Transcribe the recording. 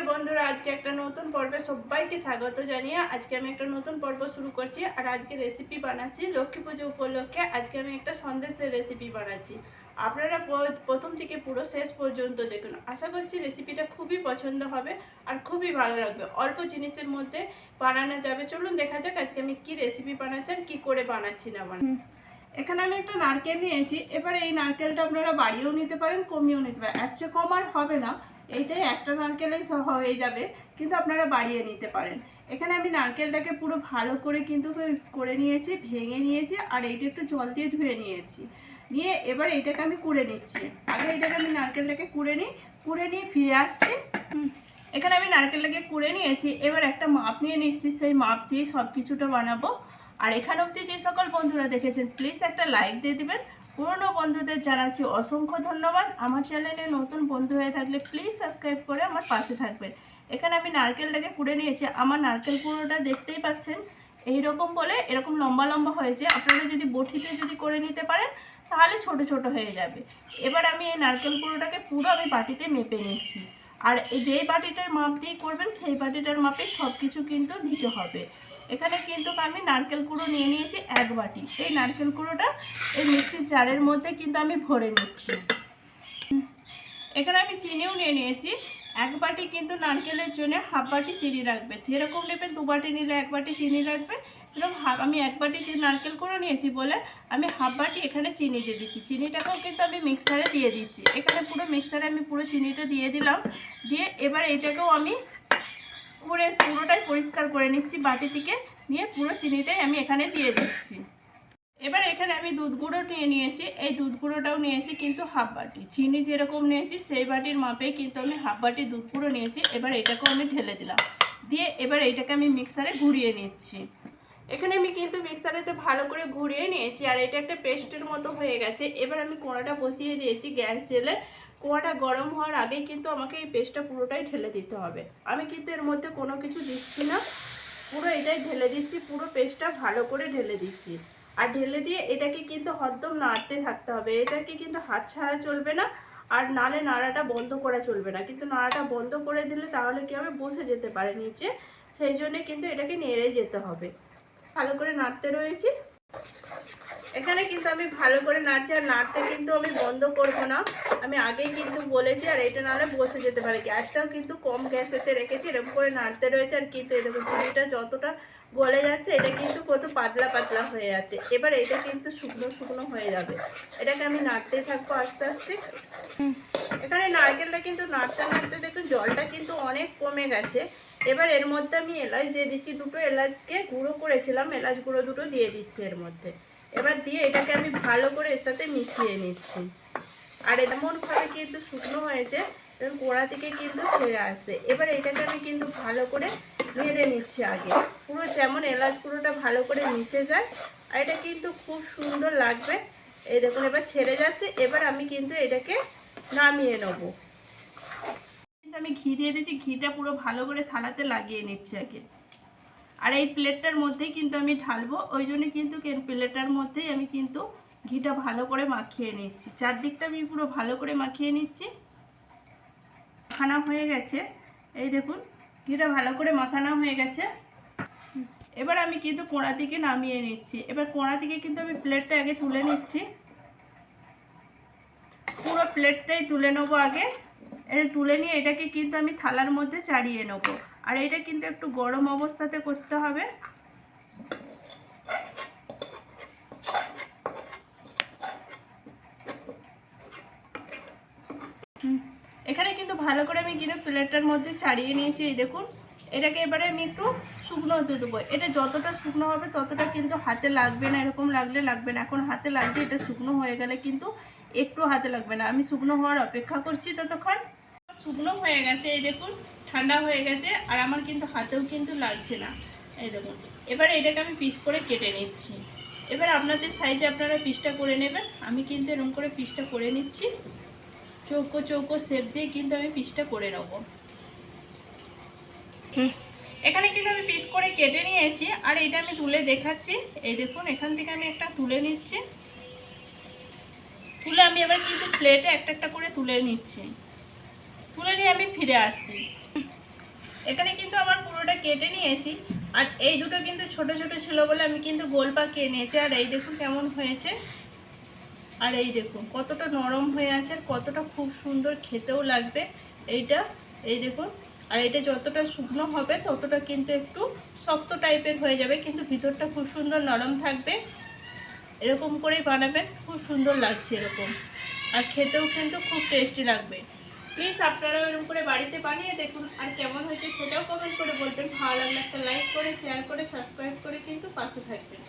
নমস্কার বন্ধুরা, আজকে একটা নতুন পর্বে সবাইকে স্বাগত জানিয়ে আজকে আমি একটা নতুন পর্ব শুরু করছি আর আজকে রেসিপি বানাচ্ছি লক্ষ্মী পুজো উপলক্ষে। আজকে আমি একটা সন্দেশের রেসিপি বানাচ্ছি। আপনারা প্রথম থেকে পুরো শেষ পর্যন্ত দেখুন। আশা করছি রেসিপিটা খুবই পছন্দ হবে আর খুবই ভালো লাগবে। অল্প জিনিসের মধ্যে বানানো যাবে। চলুন দেখা যাক আজকে আমি কি রেসিপি বানাচ্ছি আর কি করে বানাচ্ছি না বানাচ্ছি। এখানে আমি একটা নারকেল নিয়েছি। এবারে এই নারকেলটা আপনারা বাড়িয়েও নিতে পারেন, কমিয়েও নিতে পারেন। এর চেয়ে কম আর হবে না। এইটাই একটা নারকেলেই হয়ে যাবে, কিন্তু আপনারা বাড়িয়ে নিতে পারেন। এখানে আমি নারকেলটাকে পুরো ভালো করে কিন্তু করে নিয়েছি, ভেঙে নিয়েছি, আর এইটা একটু জল দিয়ে ধুয়ে নিয়েছি। নিয়ে এবার এইটাকে আমি কুড়ে নিচ্ছি। আগে এইটাকে আমি নারকেলটাকে কুড়ে নিই, কুড়ে নিয়ে ফিরে আসছি। এখানে আমি নারকেলটাকে কুড়ে নিয়েছি, এবার একটা মাপ নিয়ে নিচ্ছি, সেই মাপ দিয়ে সব কিছুটা বানাবো। আর এখানে অবধি যে সকল বন্ধুরা দেখেছেন প্লিজ একটা লাইক দিয়ে দিবেন। পুরনো বন্ধুদের জানাচ্ছি অসংখ্য ধন্যবাদ। আমার চ্যানেলে নতুন বন্ধু হয়ে থাকলে প্লিজ সাবস্ক্রাইব করে আমার পাশে থাকবেন। এখানে আমি নারকেলটাকে কুড়ে নিয়েছি। আমার নারকেল পুরোটা দেখতেই পাচ্ছেন। এই রকম বলে এরকম লম্বা লম্বা হয়েছে আপনারা যদি বটিতে যদি করে নিতে পারেন, তাহলে ছোট ছোট হয়ে যাবে। এবার আমি এই নারকেল পুরোটাকে পুরো আমি বাটিতে মেপে নিয়েছি। আর যেই বাটিটার মাপ দিয়ে করবেন, সেই বাটিটার মাপে সব কিছু কিন্তু দিতে হবে। এখানে কিন্তু আমি নারকেল কুড়ো নিয়ে নিয়েছি এক বাটি। এই নারকেল কুড়োটা এই মিক্সির জারের মধ্যে কিন্তু আমি ভরে নিচ্ছি। এখানে আমি চিনিও নিয়ে নিয়েছি। এক বাটি কিন্তু নারকেলের জন্য হাফ বাটি চিনি রাখবে যেরকম নেবেন দু বাটি নিলে এক বাটি চিনি রাখবে এরকম হাফ আমি এক বাটি নারকেল করে নিয়েছি বলে আমি হাফ বাটি এখানে চিনি দিয়ে দিচ্ছি। চিনিটাকেও কিন্তু আমি মিক্সারে দিয়ে দিচ্ছি। এখানে পুরো মিক্সারে আমি পুরো চিনিটা দিয়ে দিলাম। দিয়ে এবার এটাকেও আমি পুরো পুরোটাই পরিষ্কার করে নিচ্ছি, বাটি থেকে নিয়ে পুরো চিনিটাই আমি এখানে দিয়ে দিচ্ছি। এবার এখানে আমি দুধ গুঁড়ো নিয়ে নিয়েছি, এই দুধ গুঁড়োটাও নিয়েছি কিন্তু হাফ বাটি। চিনি যেরকম নিয়েছি, সেই বাটির মাপে কিন্তু আমি হাফ বাটি দুধ গুঁড়ো নিয়েছি, এবার এটাকেও আমি ঢেলে দিলাম। দিয়ে এবার এটাকে আমি মিক্সারে ঘুরিয়ে নিচ্ছি। এখানে আমি কিন্তু মিক্সারেতে ভালো করে ঘুরিয়ে নিয়েছি, আর এটা একটা পেস্টের মতো হয়ে গেছে। এবার আমি কোড়াটা বসিয়ে দিয়েছি গ্যাস জেলে। কোয়াটা গরম হওয়ার আগেই কিন্তু আমাকে এই পেস্টটা পুরোটাই ঢেলে দিতে হবে। আমি কিন্তু এর মধ্যে কোনো কিছু দিচ্ছি না। পুরো এটাই ঢেলে দিচ্ছি, পুরো পেস্টটা ভালো করে ঢেলে দিচ্ছি। আর ঢেলে দিয়ে এটাকে কিন্তু হরদম নাড়তে থাকতে হবে। এটাকে কিন্তু হাত ছাড়া চলবে না আর নালে নাড়াটা বন্ধ করা চলবে না। কিন্তু নাড়াটা বন্ধ করে দিলে তাহলে কি হবে? বসে যেতে পারে নিচে। সেই জন্যে কিন্তু এটাকে নেড়ে যেতে হবে। ভালো করে নাড়তে রয়েছি। এখানে কিন্তু আমি ভালো করে নাড়ছি, আর নাড়তে কিন্তু আমি বন্ধ করব না। আমি আগেই কিন্তু বলেছি, আর এটা নাহলে বসে যেতে পারে। গ্যাসটাও কিন্তু কম গ্যাসেতে রেখেছি, এরকম করে নাড়তে রয়েছে, আর কিন্তু এরকম চিনিটা যতটা গলে যাচ্ছে, এটা কিন্তু কত পাতলা পাতলা হয়ে যাচ্ছে। এবার এটা কিন্তু শুকনো শুকনো হয়ে যাবে। এটাকে আমি নাড়তে থাকব আস্তে আস্তে। এখানে নারকেলটা কিন্তু নাড়তে নাড়তে দেখুন জলটা কিন্তু অনেক কমে গেছে। এবার এর মধ্যে আমি এলাচ দিয়ে দিচ্ছি, দুটো এলাচকে গুঁড়ো করেছিলাম, এলাচ গুঁড়ো দুটো দিয়ে দিচ্ছি এর মধ্যে। এবার দিয়ে এটাকে আমি ভালো করে এর সাথে মিশিয়ে নিচ্ছি। আর এমনভাবে কিন্তু শুকনো হয়েছে, এবং কোড়া থেকে কিন্তু ছেড়ে আসছে। এবার এটাকে আমি কিন্তু ভালো করে নেড়ে নিচ্ছি আগে। পুরো যেমন এলাচ পুরোটা ভালো করে মিশে যায়, আর এটা কিন্তু খুব সুন্দর লাগবে। এই দেখুন, এবার ছেড়ে যাচ্ছে। এবার আমি কিন্তু এটাকে নামিয়ে নেব। কিন্তু আমি ঘি দিয়ে দিচ্ছি ঘিটা পুরো ভালো করে থালাতে লাগিয়ে নিচ্ছি আগে। আর এই প্লেটটার মধ্যেই কিন্তু আমি ঢালবো। ওই জন্য কিন্তু প্লেটটার মধ্যেই আমি কিন্তু ঘিটা ভালো করে মাখিয়ে নিচ্ছি। চারদিকটা আমি পুরো ভালো করে মাখিয়ে নিচ্ছি। মাখানা হয়ে গেছে। এই দেখুন, ঘিটা ভালো করে মাখানো হয়ে গেছে। এবার আমি কিন্তু কোড়া থেকে নামিয়ে নিচ্ছি। এবার কোড়া থেকে কিন্তু আমি প্লেটটা আগে তুলে নিচ্ছি। পুরো প্লেটটাই তুলে নেব আগে। এটা তুলে নিয়ে এটাকে কিন্তু আমি থালার মধ্যে চাড়িয়ে নেব। আর এটা কিন্তু একটু গরম অবস্থাতে করতে হবে। এখানে কিন্তু ভালো করে আমি কিন্তু প্লেটটার মধ্যে ছাড়িয়ে নিয়েছি, এই দেখুন। এটাকে এবারে আমি একটু শুকনো হতে দেবো। এটা যতটা শুকনো হবে ততটা কিন্তু হাতে লাগবে না, এরকম লাগলে লাগবে না। এখন হাতে লাগবে এটা শুকনো হয়ে গেলে কিন্তু একটু হাতে লাগবে না। আমি শুকনো হওয়ার অপেক্ষা করছি ততক্ষণ। শুকনো হয়ে গেছে, এই দেখুন। ঠান্ডা হয়ে গেছে আর আমার কিন্তু হাতেও কিন্তু লাগছে না। এই দেখুন, এবার এটাকে আমি পিস করে কেটে নিচ্ছি। এবার আপনাদের সাইজে আপনারা পিসটা করে নেবেন। আমি কিন্তু এরকম করে পিসটা করে নিচ্ছি। চৌকো চৌকো শেপ দিয়ে কিন্তু আমি পিসটা করে নেব। এখানে কিন্তু আমি পিস করে কেটে নিয়েছি। আর এটা আমি তুলে দেখাচ্ছি। এই দেখুন, এখান থেকে আমি একটা তুলে নিচ্ছি। তুলে আমি এবার কিন্তু প্লেটে একটা একটা করে তুলে নিচ্ছি। তুলে নিয়ে আমি ফিরে আসছি। এখানে কিন্তু আমার পুরোটা কেটে নিয়েছি। আর এই দুটো কিন্তু ছোট ছোট ছিল বলে আমি কিন্তু গোল পাকিয়ে নিয়েছি। আর এই দেখুন কেমন হয়েছে। আর এই দেখুন কতটা নরম হয়ে আছে আর কতটা খুব সুন্দর খেতেও লাগবে এইটা। এই দেখুন। আর এটা যতটা শুকনো হবে ততটা কিন্তু একটু শক্ত টাইপের হয়ে যাবে। কিন্তু ভিতরটা খুব সুন্দর নরম থাকবে। এরকম করেই বানাবেন। খুব সুন্দর লাগছে এরকম। আর খেতেও কিন্তু খুব টেস্টি লাগবে। প্লিজ আপনারা এরকম করে বাড়িতে বানিয়ে দেখুন আর কেমন হয়েছে সেটাও কমেন্ট করে বলবেন। ভালো লাগলে একটা লাইক করে শেয়ার করে সাবস্ক্রাইব করে কিন্তু পাশে থাকবেন।